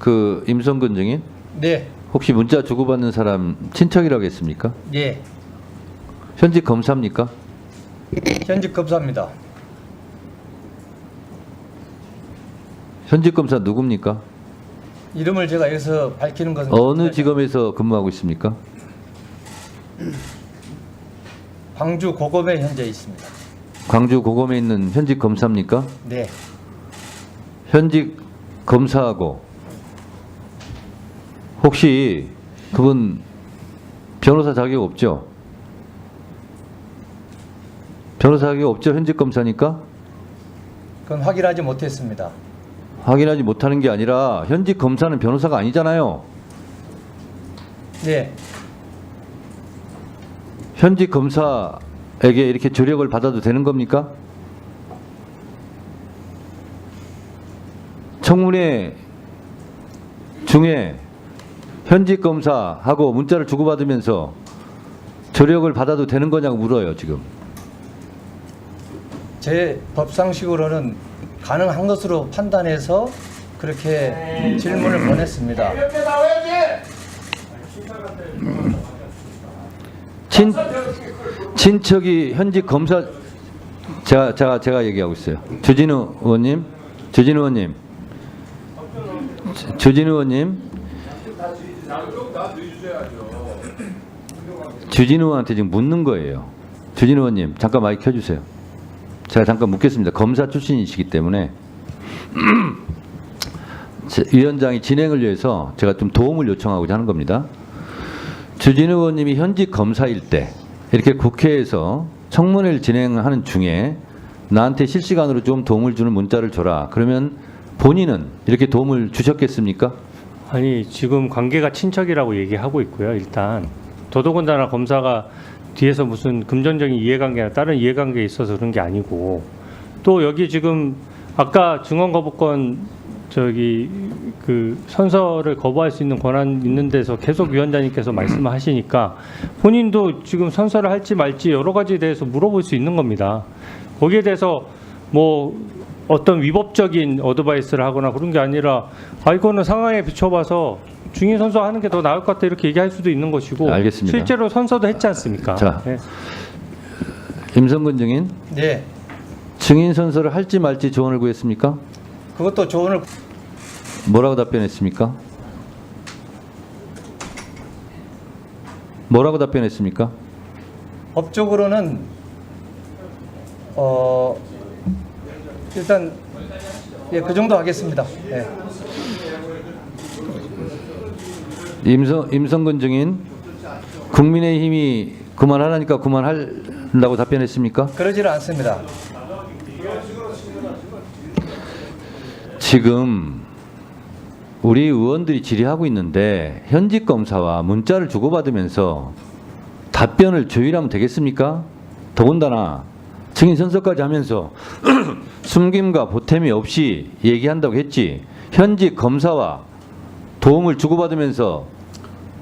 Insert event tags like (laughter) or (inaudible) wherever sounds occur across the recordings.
그 임성근 증인 네, 혹시 문자 주고받는 사람 친척이라고 했습니까? 예, 현직 검사입니까? 현직 검사입니다. 현직 검사 누굽니까? 이름을 제가 여기서 밝히는 것은 어느 지검에서 근무하고 있습니까? 광주 고검에 현재 있습니다. 광주 고검에 있는 현직 검사입니까? 네, 현직 검사하고 혹시 그분 변호사 자격 없죠? 변호사 자격 없죠? 현직 검사니까 그건 확인하지 못했습니다. 확인하지 못하는 게 아니라 현직 검사는 변호사가 아니잖아요. 네, 현직 검사에게 이렇게 조력을 받아도 되는 겁니까? 청문회 중에 현직 검사하고 문자를 주고받으면서 조력을 받아도 되는 거냐고 물어요 지금. 제 법상식으로는 가능한 것으로 판단해서 그렇게 질문을 보냈습니다. 친 친척이 현직 검사 제가 제가 제가 얘기하고 있어요. 주진우 의원님, 주진우 의원님, 주- 주진우 의원님, 주진우 의원한테 지금 묻는 거예요. 주진우 의원님 잠깐 마이크 켜주세요. 제가 잠깐 묻겠습니다. 검사 출신이시기 때문에 (clears throat) 제- 위원장이 진행을 위해서 제가 좀 도움을 요청하고자 하는 겁니다. 주진우 의원님이 현직 검사일 때 이렇게 국회에서 청문회를 진행하는 중에 나한테 실시간으로 좀 도움을 주는 문자를 줘라. 그러면 본인은 이렇게 도움을 주셨겠습니까? 아니 지금 관계가 친척이라고 얘기하고 있고요. 일단 더더군다나 검사가 뒤에서 무슨 금전적인 이해관계나 다른 이해관계에 있어서 그런 게 아니고 또 여기 지금 아까 증언 거부권 저기 그 선서를 거부할 수 있는 권한 있는 데서 계속 위원장님께서 말씀을 하시니까 본인도 지금 선서를 할지 말지 여러 가지에 대해서 물어볼 수 있는 겁니다. 거기에 대해서 뭐 어떤 위법적인 어드바이스를 하거나 그런 게 아니라 아 이거는 상황에 비춰봐서 중인 선서 하는 게 더 나을 것 같다 이렇게 얘기할 수도 있는 것이고 알겠습니다. 실제로 선서도 했지 않습니까? 자. 예. 임성근 증인 네, 증인 선서를 할지 말지 조언을 구했습니까? 그것도 조언을 뭐라고 답변했습니까? 뭐라고 답변했습니까? 법적으로는 어 일단 예, 그 정도 하겠습니다. 예. 임성 임성근 증인 국민의힘이 그만하라니까 그만한다고 답변했습니까? 그러지는 않습니다. 지금 우리 의원들이 질의하고 있는데 현직 검사와 문자를 주고받으면서 답변을 조율하면 되겠습니까? 더군다나 증인 선서까지 하면서 (clears throat) 숨김과 보탬이 없이 얘기한다고 했지 현직 검사와 도움을 주고받으면서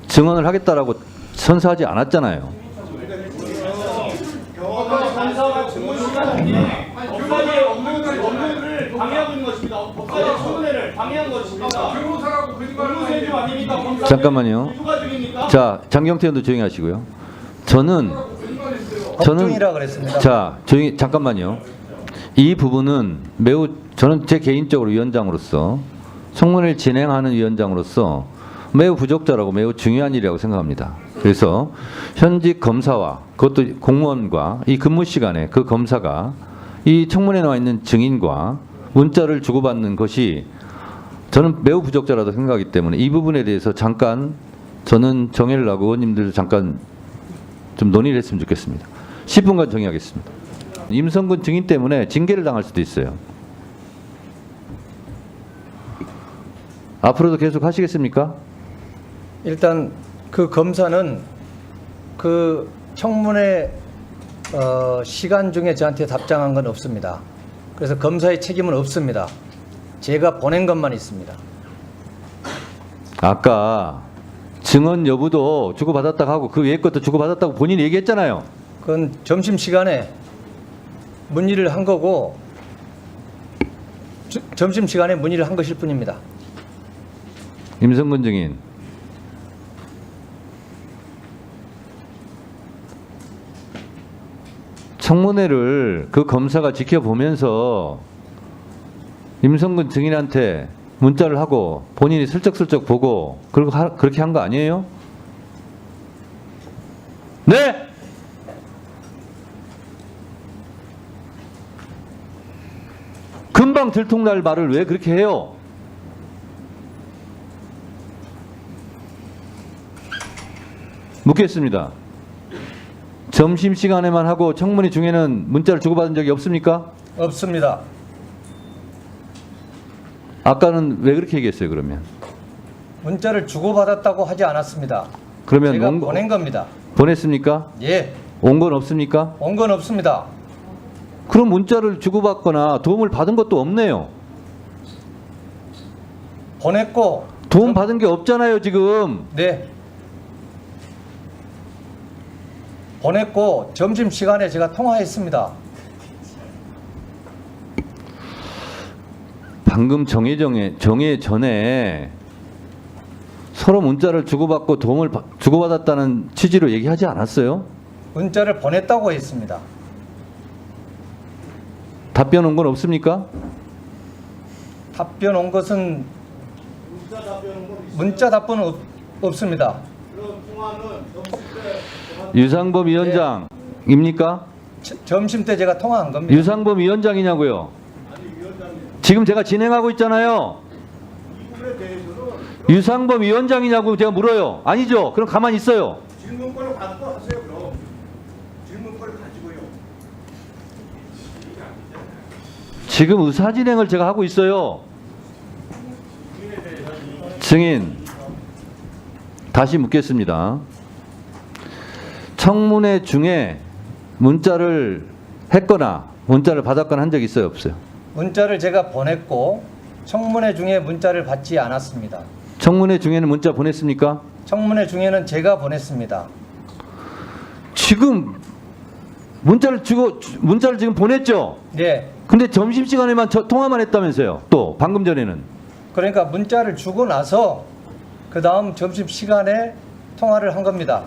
증언을 하겠다라고 선서하지 않았잖아요. 법사위의 업무를, 업무를 방해하고 있는 것입니다. 법사위의 청문회를 방해한 것입니다. 변호사라고 거짓말을 좀 아닙니까? 검사 잠깐만요. 자, 장경태 의원도 조용히 하시고요. 저는 저는. 자, 조용히 잠깐만요. 이 부분은 매우 저는 제 개인적으로 위원장으로서 청문회를 진행하는 위원장으로서 매우 부적절하고 매우 중요한 일이라고 생각합니다. 그래서 현직 검사와 그것도 공무원과 이 근무 시간에 그 검사가 이 청문회에 나와 있는 증인과 문자를 주고받는 것이 저는 매우 부적절하다고 생각하기 때문에 이 부분에 대해서 잠깐 저는 정해를 하고 의원님들 잠깐 좀 논의를 했으면 좋겠습니다. 10분간 정의하겠습니다. 임성근 증인 때문에 징계를 당할 수도 있어요. 앞으로도 계속 하시겠습니까? 일단 그 검사는 그 청문회 어, 시간 중에 저한테 답장한 건 없습니다. 그래서 검사의 책임은 없습니다. 제가 보낸 것만 있습니다. 아까 증언 여부도 주고받았다고 하고 그 외의 것도 주고받았다고 본인이 얘기했잖아요. 그건 점심 시간에 문의를 한 거고 점심 시간에 문의를 한 것일 뿐입니다. 임성근 증인. 청문회를 그 검사가 지켜보면서 임성근 증인한테 문자를 하고 본인이 슬쩍슬쩍 보고 그렇게 한 거 아니에요? 네? 금방 들통날 말을 왜 그렇게 해요? 묻겠습니다. 점심시간에만 하고 청문회 중에는 문자를 주고받은 적이 없습니까? 없습니다. 아까는 왜 그렇게 얘기했어요, 그러면? 문자를 주고받았다고 하지 않았습니다. 그러면 제가 온 거- 보낸 겁니다. 보냈습니까? 예, 온 건 없습니까? 온 건 없습니다. 그럼 문자를 주고받거나 도움을 받은 것도 없네요. 보냈고 도움 받은 게 없잖아요, 지금. 네. 보냈고 점심 시간에 제가 통화했습니다. 방금 정혜정에 정혜 전에 서로 문자를 주고받고 도움을 받- 주고받았다는 취지로 얘기하지 않았어요? 문자를 보냈다고 했습니다. 답변 온 건 없습니까? 답변 온 것은 문자 답변은 뭐 있어요? 문자 답변은 없, 없습니다. 그럼 통화는 점심 때 유상범 위원장입니까? 저- 점심 때 제가 통화한 겁니다. 유상범 위원장이냐고요? 지금 제가 진행하고 있잖아요. 유상범 위원장이냐고 제가 물어요. 아니죠? 그럼 가만히 있어요. 질문권을 갖고 하세요 그럼 질문권을 가지고요. 지금 의사 진행을 제가 하고 있어요. 증인 다시 묻겠습니다. 청문회 중에 문자를 했거나 문자를 받았거나 한적 있어요, 없어요? 문자를 제가 보냈고 청문회 중에 문자를 받지 않았습니다. 청문회 중에는 문자 보냈습니까? 청문회 중에는 제가 보냈습니다. 지금 문자를 주고 문자를 지금 보냈죠. 네. 근데 점심 시간에만 저- 통화만 했다면서요. 또 방금 전에는 그러니까 문자를 주고 나서 그 다음 점심 시간에 통화를 한 겁니다.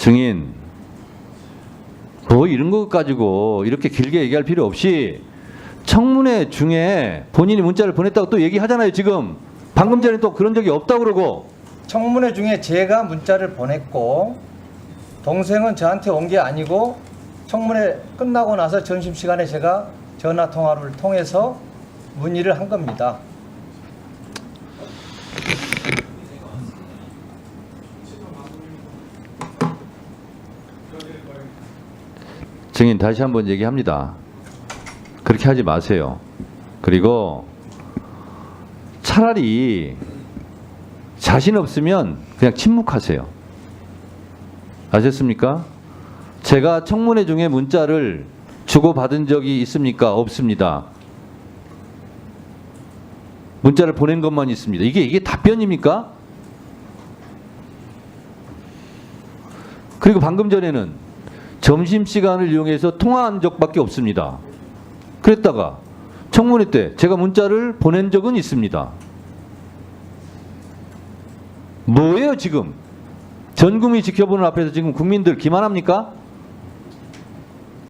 증인 뭐 이런 것 가지고 이렇게 길게 얘기할 필요 없이 청문회 중에 본인이 문자를 보냈다고 또 얘기하잖아요. 지금 방금 전에 또 그런 적이 없다고 그러고 청문회 중에 제가 문자를 보냈고 동생은 저한테 온 게 아니고 청문회 끝나고 나서 점심 시간에 제가 전화 통화를 통해서 문의를 한 겁니다. 증인 다시 한번 얘기합니다. 그렇게 하지 마세요. 그리고 차라리 자신 없으면 그냥 침묵하세요. 아셨습니까? 제가 청문회 중에 문자를 주고받은 적이 있습니까? 없습니다. 문자를 보낸 것만 있습니다. 이게 이게 답변입니까? 그리고 방금 전에는 점심 시간을 이용해서 통화한 적밖에 없습니다. 그랬다가 청문회 때 제가 문자를 보낸 적은 있습니다. 뭐예요 지금? 전 국민이 지켜보는 앞에서 지금 국민들 기만합니까?